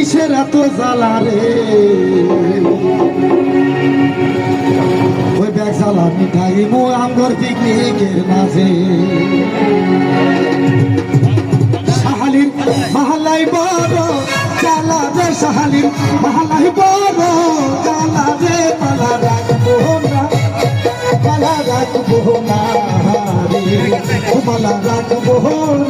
কিসের এত জ্বালা রে? ওই ব্যাগ জ্বালা মিঠাই মো আমগর পিকনিকের মাঝে। সাহালির মহালাই বড়, জ্বালা যে সাহালির মহালাই বড়, জ্বালা যে পালা রাখব না পালা রাখব না রে। পালা রাখব না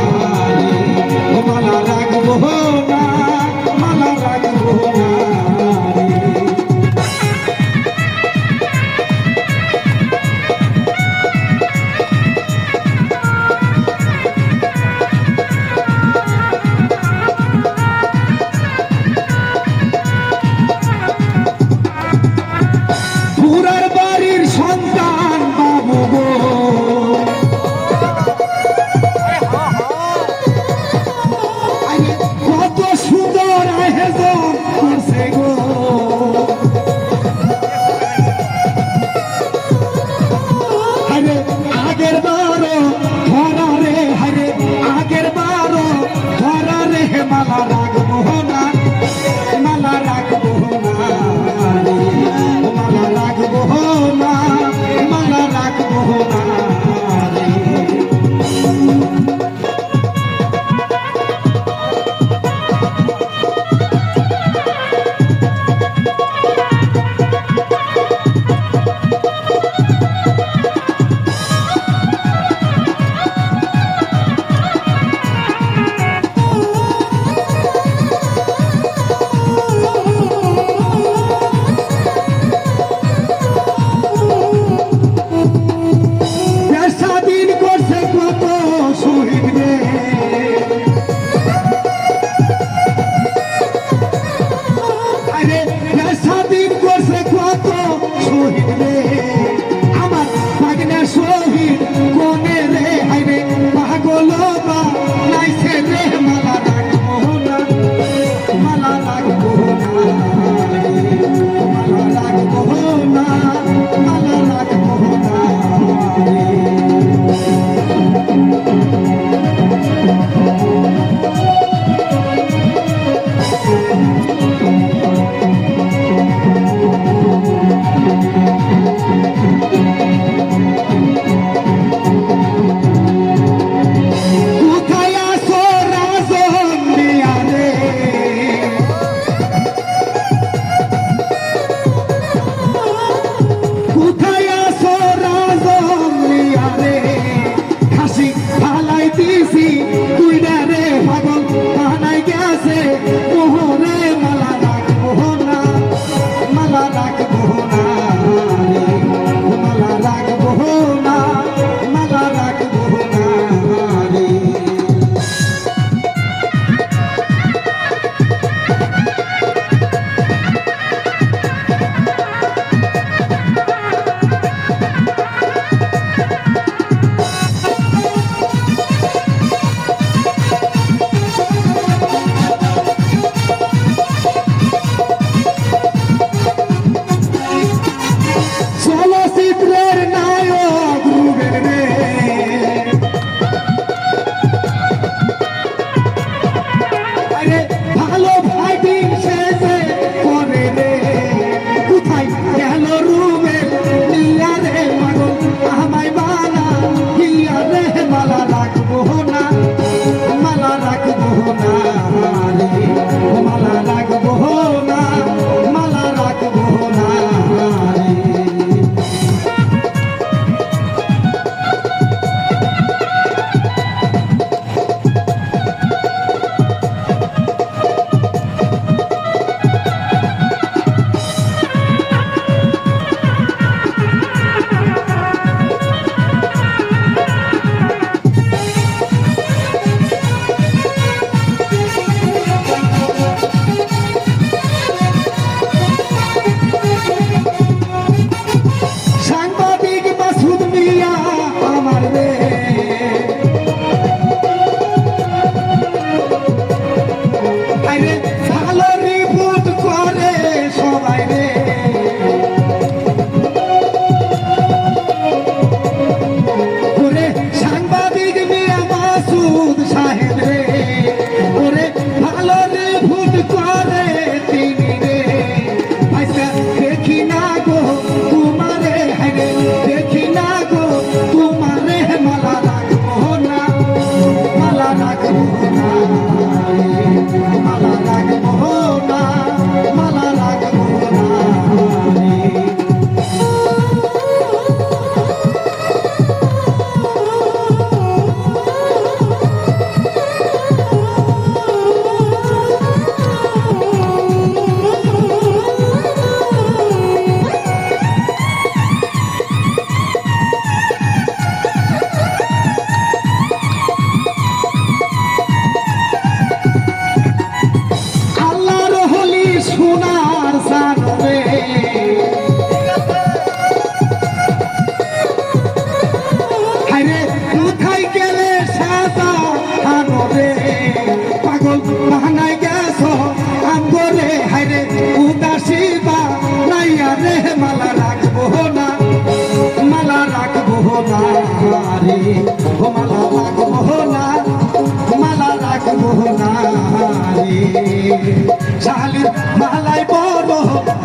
মালাই বড়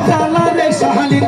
সালারে শাহালিন